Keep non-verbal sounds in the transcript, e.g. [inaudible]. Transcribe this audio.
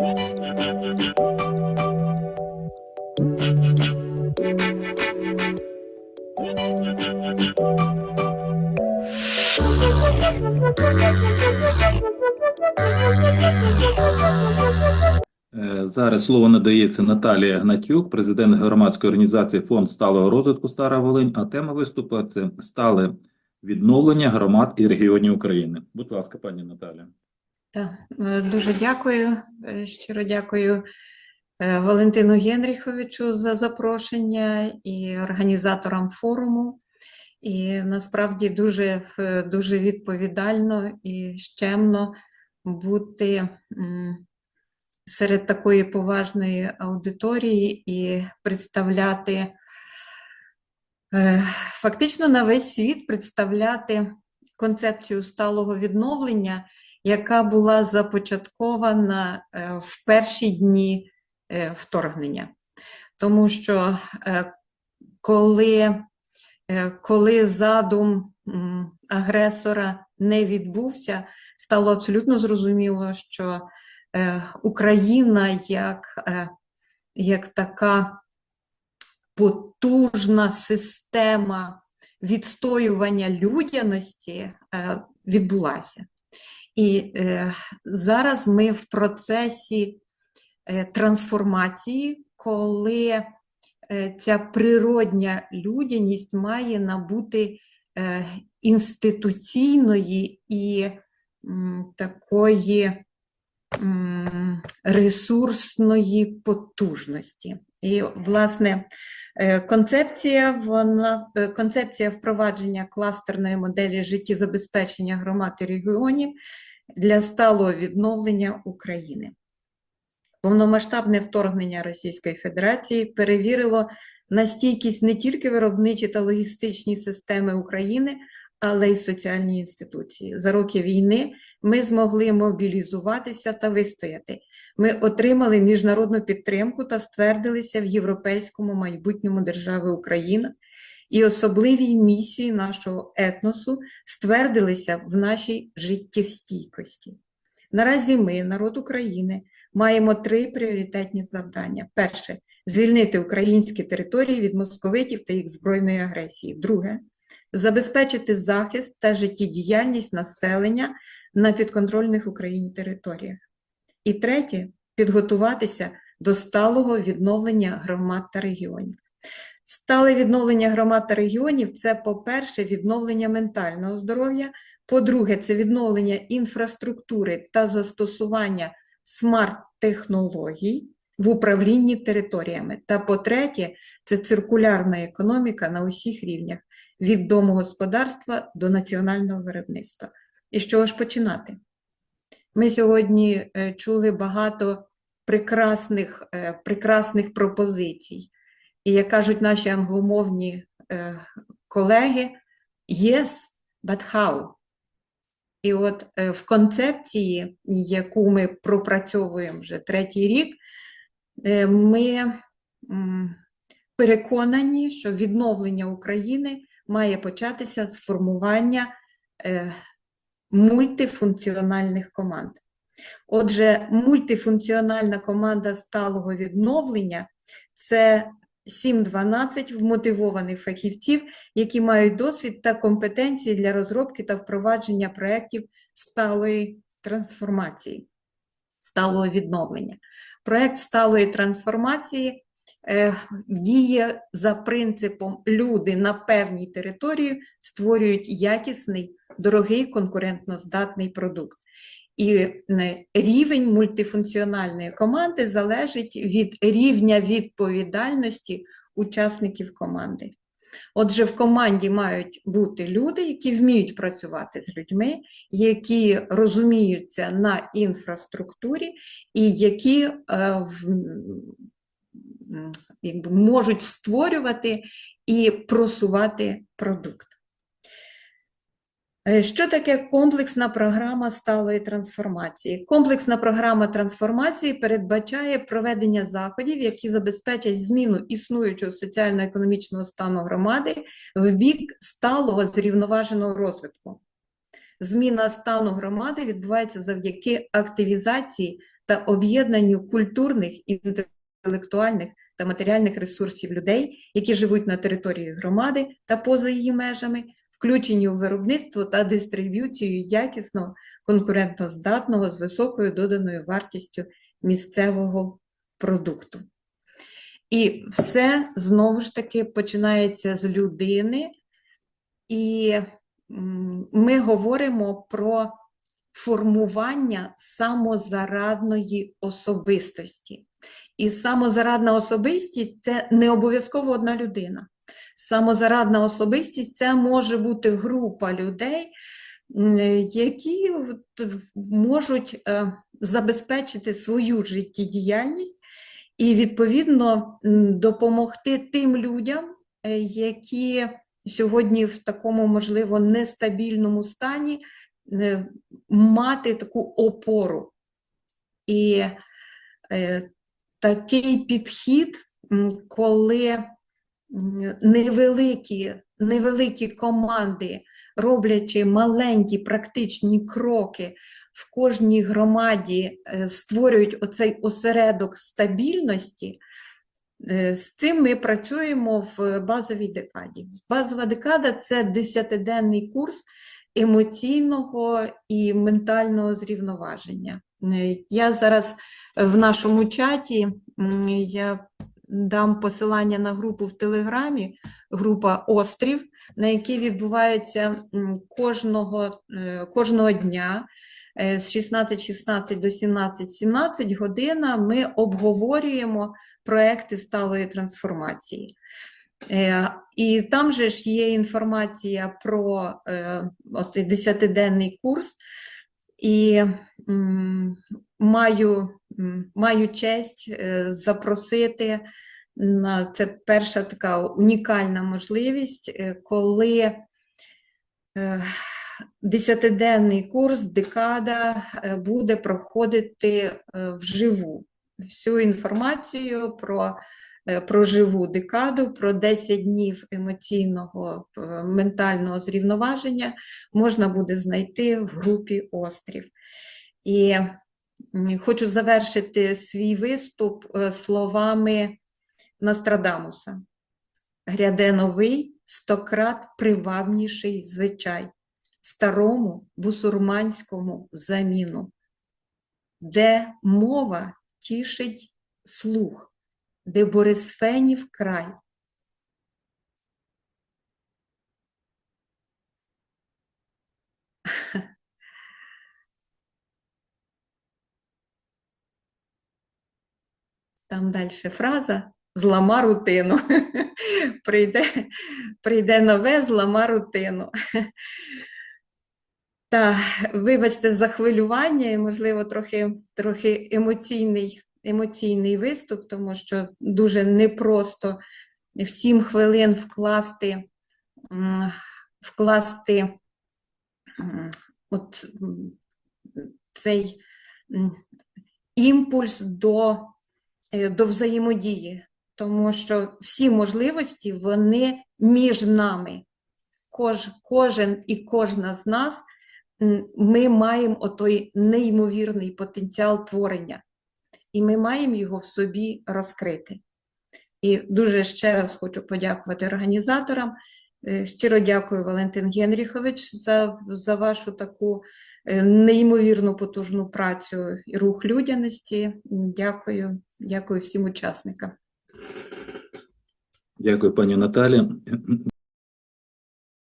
Е, Зараз слово надається Наталія Гнатюк, президент громадської організації Фонд сталого розвитку Стара Волинь, а тема виступу це стале відновлення громад і регіонів України. Будь ласка, пані Наталя. Так, е, дуже дякую. е, Щиро дякую е, Валентину Генріховичу за запрошення і організаторам форуму. І насправді дуже, дуже відповідально і щемно бути серед такої поважної аудиторії і представляти фактично на весь світ представляти концепцію сталого відновлення яка була започаткована е, в перші дні е, вторгнення. Тому що е, коли, коли задум агресора не відбувся, стало абсолютно зрозуміло, що Україна як, як така потужна система відстоювання людяності відбулася. І е, зараз ми в процесі е, трансформації, коли е, ця природня людяність має набути е, інституційної і м, такої ресурсної потужності. І, власне, е, концепція, вона, е, концепція впровадження кластерної моделі життєзабезпечення громад і регіонів для сталого відновлення України. Повномасштабне вторгнення Російської Федерації перевірило на стійкість не тільки виробничі та логістичні системи України, але й соціальні інституції. За роки війни ми змогли мобілізуватися та вистояти. Ми отримали міжнародну підтримку та ствердилися в європейському майбутньому держави Україна і особливій місії нашого етносу ствердилися в нашій життєстійкості. Наразі ми, народ України, маємо три пріоритетні завдання: перше звільнити українські території від московитів та їх збройної агресії. Друге забезпечити захист та життєдіяльність населення на підконтрольних Україні територіях. І третє підготуватися до сталого відновлення громад та регіонів. Стале відновлення громад та регіонів це, по-перше, відновлення ментального здоров'я, по-друге, це відновлення інфраструктури та застосування смарт-технологій в управлінні територіями. Та по-третє, це циркулярна економіка на усіх рівнях від домогосподарства до національного виробництва. І з чого ж починати? Ми сьогодні е, чули багато прекрасних, е, прекрасних пропозицій. І як кажуть наші англомовні е, колеги, yes, but how? І от в концепції, яку ми пропрацьовуємо вже третій рік, ми переконані, що відновлення України має початися з формування е, мультифункціональних команд. Отже, мультифункціональна команда сталого відновлення це 7-12 вмотивованих фахівців, які мають досвід та компетенції для розробки та впровадження проєктів сталої трансформації, сталого відновлення. Проєкт сталої трансформації діє за принципом люди на певній території створюють якісний, дорогий, конкурентноздатний продукт. І е, рівень мультифункціональної команди залежить від рівня відповідальності учасників команди. Отже, в команді мають бути люди, які вміють працювати з людьми, які розуміються на інфраструктурі і які е, якби, можуть створювати і просувати продукт. Е, Що таке комплексна програма сталої трансформації? Комплексна програма трансформації передбачає проведення заходів, які забезпечать зміну існуючого соціально-економічного стану громади в бік сталого зрівноваженого розвитку. Зміна стану громади відбувається завдяки активізації та об'єднанню культурних, інтелектуальних та матеріальних ресурсів людей, які живуть на території громади та поза її межами, включенні у виробництво та дистриб'юцію якісного, конкурентоздатного з високою доданою вартістю місцевого продукту. І все знову ж таки починається з людини, і ми говоримо про формування самозарадної особистості. І самозарадна особистість це не обов'язково одна людина. Самозарадна особистість це може бути група людей, які можуть е, забезпечити свою життєдіяльність і, відповідно, допомогти тим людям, е, які сьогодні в такому, можливо, нестабільному стані, е, мати таку опору. І такий підхід, коли невеликі, невеликі команди, роблячи маленькі практичні кроки в кожній громаді, е, створюють оцей осередок стабільності. Е, З цим ми працюємо в базовій декаді. Базова декада це 10-денний курс емоційного і ментального зрівноваження. Е, Я зараз в нашому чаті я дам посилання на групу в Телеграмі, група Острів, на якій відбувається кожного, е, кожного дня е, з 16.16 до 17.17 година ми обговорюємо проекти сталої трансформації. І там же ж є інформація про е, 10-денний курс, і маю, маю честь е, запросити це перша така унікальна можливість, е, коли е, Десятиденний курс декада буде проходити вживу. Всю інформацію про, про живу декаду, про 10 днів емоційного ментального зрівноваження можна буде знайти в групі Острів. І хочу завершити свій виступ е, словами Нострадамуса. Гряде новий, стократ привабніший звичай старому бусурманському заміну, де мова тішить слух, де Борисфенів край. Там далі фраза злама рутину. [laughs] прийде, прийде нове, злама рутину. [laughs] Та, вибачте за хвилювання і, можливо, трохи, трохи емоційний, емоційний виступ, тому що дуже непросто в 7 хвилин вкласти, вкласти от, цей імпульс до, до взаємодії, тому що всі можливості вони між нами. Кож, кожен і кожна з нас ми маємо отой неймовірний потенціал творення, і ми маємо його в собі розкрити. І дуже ще раз хочу подякувати організаторам. Е, Щиро дякую, Валентин Генріхович, за, за вашу таку е, неймовірну потужну працю і рух людяності. Дякую, дякую всім учасникам. Дякую, пані Наталі.